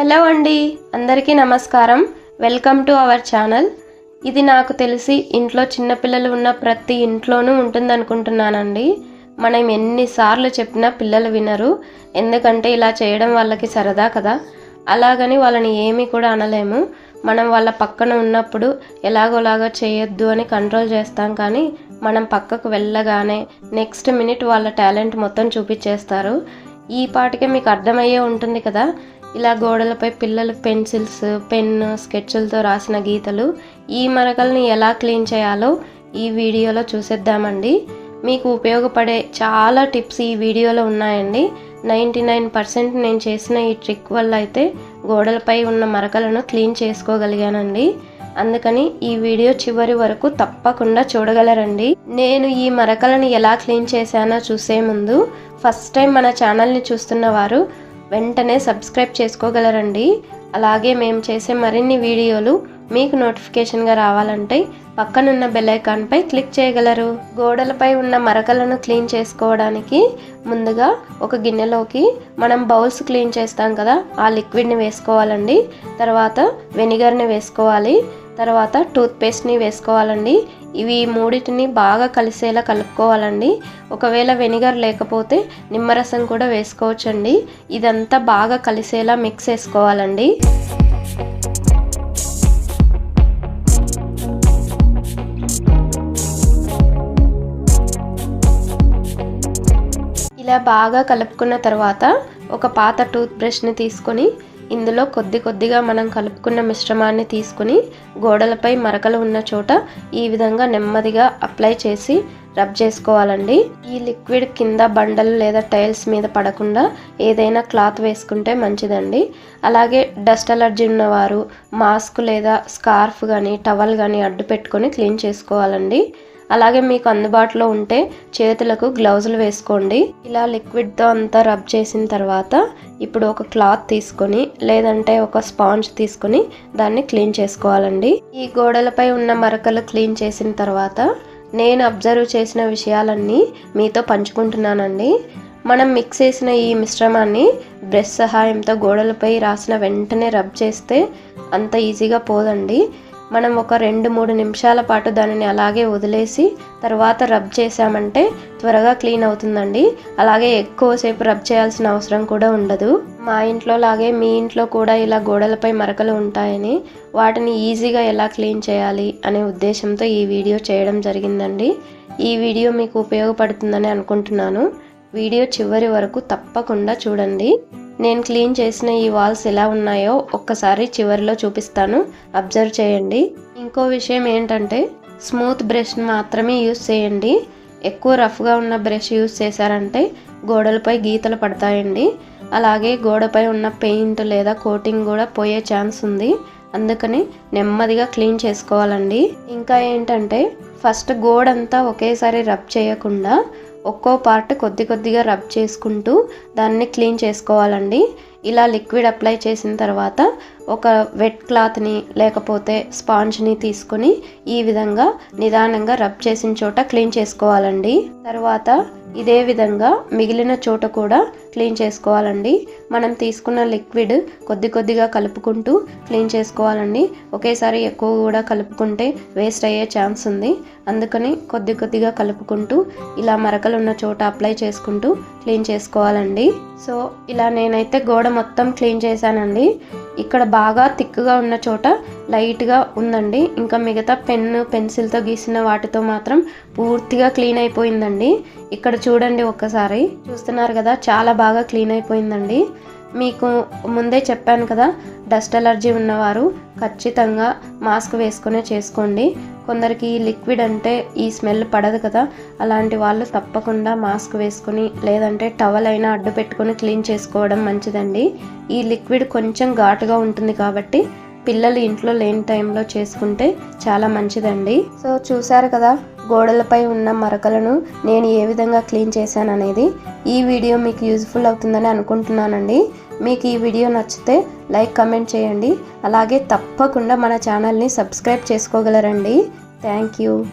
Hello అండి అందరికీ నమస్కారం. Welcome to our channel. ఇది నాకు తెలిసి ఇంట్లో చిన్నపిల్లలు ఉన్న ప్రతి ఇంట్లోనూ ఉంటుందనుకుంటున్నానండి. మనం ఎన్నిసార్లు చెప్పినా పిల్లలు వినరు. ఎందుకంటే ఇలా చేయడం వాళ్ళకి సరదా కదా. అలాగని వాళ్ళని ఏమీ కూడా అనలేము. మనం వాళ్ళ పక్కన ఉన్నప్పుడు ఎలాగోలాగా చేయొద్దు అని కంట్రోల్ చేస్తాం కానీ మనం పక్కకు వెళ్ళగానే నెక్స్ట్ మినిట్ వాళ్ళ టాలెంట్ మొత్తం చూపించేస్తారు. ఈ పాటికే మీకు అర్థమయ్యే ఉంటుంది కదా. ఇలా గోడలపై పిల్లలు పెన్సిల్స్ పెన్ స్కెచ్లతో రాసిన గీతలు ఈ మరకల్ని ఎలా క్లీన్ చేయాలో ఈ వీడియోలో చూసేద్దామండి. మీకు ఉపయోగపడే చాలా టిప్స్ ఈ వీడియోలో ఉన్నాయండి. నైంటీ నైన్ పర్సెంట్ నేను చేసిన ఈ ట్రిక్ వల్ల అయితే గోడలపై ఉన్న మరకలను క్లీన్ చేసుకోగలిగానండి. అందుకని ఈ వీడియో చివరి వరకు తప్పకుండా చూడగలరండి. నేను ఈ మరకలను ఎలా క్లీన్ చేశానో చూసే ముందు ఫస్ట్ టైం మన ఛానల్ని చూస్తున్న వారు వెంటనే సబ్స్క్రైబ్ చేసుకోగలరండి. అలాగే మేము చేసే మరిన్ని వీడియోలు మీకు నోటిఫికేషన్గా రావాలంటే పక్కనున్న బెల్లైకాన్పై క్లిక్ చేయగలరు. గోడలపై ఉన్న మరకలను క్లీన్ చేసుకోవడానికి ముందుగా ఒక గిన్నెలోకి మనం బౌల్స్ క్లీన్ చేస్తాం కదా ఆ లిక్విడ్ని వేసుకోవాలండి. తర్వాత వెనిగర్ని వేసుకోవాలి. తర్వాత టూత్పేస్ట్ని వేసుకోవాలండి. ఇవి మూడింటిని బాగా కలిసేలా కలుపుకోవాలండి. ఒకవేళ వెనిగర్ లేకపోతే నిమ్మరసం కూడా వేసుకోవచ్చండి. ఇదంతా బాగా కలిసేలా మిక్స్ చేసుకోవాలండి. ఇలా బాగా కలుపుకున్న తర్వాత ఒక పాత టూత్ బ్రష్ని తీసుకొని ఇందులో కొద్ది కొద్దిగా మనం కలుపుకున్న మిశ్రమాన్ని తీసుకుని గోడలపై మరకలు ఉన్న చోట ఈ విధంగా నెమ్మదిగా అప్లై చేసి రబ్ చేసుకోవాలండి. ఈ లిక్విడ్ కింద బండలు లేదా టైల్స్ మీద పడకుండా ఏదైనా క్లాత్ వేసుకుంటే మంచిదండి. అలాగే డస్ట్ అలర్జీ ఉన్నవారు మాస్క్ లేదా స్కార్ఫ్ కానీ టవల్ కానీ అడ్డు పెట్టుకొని క్లీన్ చేసుకోవాలండి. అలాగే మీకు అందుబాటులో ఉంటే చేతులకు గ్లౌజులు వేసుకోండి. ఇలా లిక్విడ్తో అంతా రబ్ చేసిన తర్వాత ఇప్పుడు ఒక క్లాత్ తీసుకొని లేదంటే ఒక స్పాంజ్ తీసుకొని దాన్ని క్లీన్ చేసుకోవాలండి. ఈ గోడలపై ఉన్న మరకలు క్లీన్ చేసిన తర్వాత నేను అబ్జర్వ్ చేసిన విషయాలన్నీ మీతో పంచుకుంటున్నానండి. మనం మిక్స్ చేసిన ఈ మిశ్రమాన్ని బ్రష్ సహాయంతో గోడలపై రాసిన వెంటనే రబ్ చేస్తే అంత ఈజీగా పోదండి. మనం ఒక రెండు మూడు నిమిషాల పాటు దానిని అలాగే వదిలేసి తర్వాత రబ్ చేసామంటే త్వరగా క్లీన్ అవుతుందండి. అలాగే ఎక్కువసేపు రబ్ చేయాల్సిన అవసరం కూడా ఉండదు. మా ఇంట్లో లాగే మీ ఇంట్లో కూడా ఇలా గోడలపై మరకలు ఉంటాయని వాటిని ఈజీగా ఎలా క్లీన్ చేయాలి అనే ఉద్దేశంతో ఈ వీడియో చేయడం జరిగిందండి. ఈ వీడియో మీకు ఉపయోగపడుతుందని అనుకుంటున్నాను. వీడియో చివరి వరకు తప్పకుండా చూడండి. నేను క్లీన్ చేసిన ఈ వాల్స్ ఎలా ఉన్నాయో ఒక్కసారి చివరిలో చూపిస్తాను. అబ్జర్వ్ చేయండి. ఇంకో విషయం ఏంటంటే స్మూత్ బ్రష్ మాత్రమే యూస్ చేయండి. ఎక్కువ రఫ్గా ఉన్న బ్రష్ యూస్ చేశారంటే గోడలపై గీతలు పడతాయండి. అలాగే గోడపై ఉన్న పెయింట్ లేదా కోటింగ్ కూడా పోయే ఛాన్స్ ఉంది. అందుకని నెమ్మదిగా క్లీన్ చేసుకోవాలండి. ఇంకా ఏంటంటే ఫస్ట్ గోడంతా ఒకేసారి రబ్ చేయకుండా ఒక్కో పార్ట్ కొద్ది కొద్దిగా రబ్ చేసుకుంటూ దాన్ని క్లీన్ చేసుకోవాలండి. ఇలా లిక్విడ్ అప్లై చేసిన తర్వాత ఒక వెట్ క్లాత్ని లేకపోతే స్పాంజ్ని తీసుకొని ఈ విధంగా నిదానంగా రబ్ చేసిన చోట క్లీన్ చేసుకోవాలండి. తర్వాత ఇదే విధంగా మిగిలిన చోట కూడా క్లీన్ చేసుకోవాలండి. మనం తీసుకున్న లిక్విడ్ కొద్ది కొద్దిగా కలుపుకుంటూ క్లీన్ చేసుకోవాలండి. ఒకేసారి ఎక్కువ కూడా కలుపుకుంటే వేస్ట్ అయ్యే ఛాన్స్ ఉంది. అందుకని కొద్ది కొద్దిగా కలుపుకుంటూ ఇలా మరకలు ఉన్న చోట అప్లై చేసుకుంటూ క్లీన్ చేసుకోవాలండి. సో ఇలా నేనైతే గోడ మొత్తం క్లీన్ చేశానండి. ఇక్కడ బాగా థిక్గా ఉన్న చోట లైట్గా ఉందండి. ఇంకా మిగతా పెన్ను పెన్సిల్తో గీసిన వాటితో మాత్రం పూర్తిగా క్లీన్ అయిపోయిందండి. ఇక్కడ చూడండి ఒక్కసారి. చూస్తున్నారు కదా చాలా బాగా క్లీన్ అయిపోయిందండి. మీకు ముందే చెప్పాను కదా డస్ట్ అలర్జీ ఉన్నవారు ఖచ్చితంగా మాస్క్ వేసుకునే చేసుకోండి. కొందరికి ఈ లిక్విడ్ అంటే ఈ స్మెల్ పడదు కదా అలాంటి వాళ్ళు తప్పకుండా మాస్క్ వేసుకొని లేదంటే టవల్ అయినా అడ్డు పెట్టుకొని క్లీన్ చేసుకోవడం మంచిదండి. ఈ లిక్విడ్ కొంచెం ఘాటుగా ఉంటుంది కాబట్టి పిల్లలు ఇంట్లో లేని టైంలో చేసుకుంటే చాలా మంచిదండి. సో చూసారు కదా గోడలపై ఉన్న మరకలను నేను ఏ విధంగా క్లీన్ చేశాను అనేది ఈ వీడియో మీకు యూజ్ఫుల్ అవుతుందని అనుకుంటున్నానండి. మీకు ఈ వీడియో నచ్చితే లైక్ కమెంట్ చేయండి. అలాగే తప్పకుండా మన ఛానల్ని సబ్స్క్రైబ్ చేసుకోగలరండి. Thank you.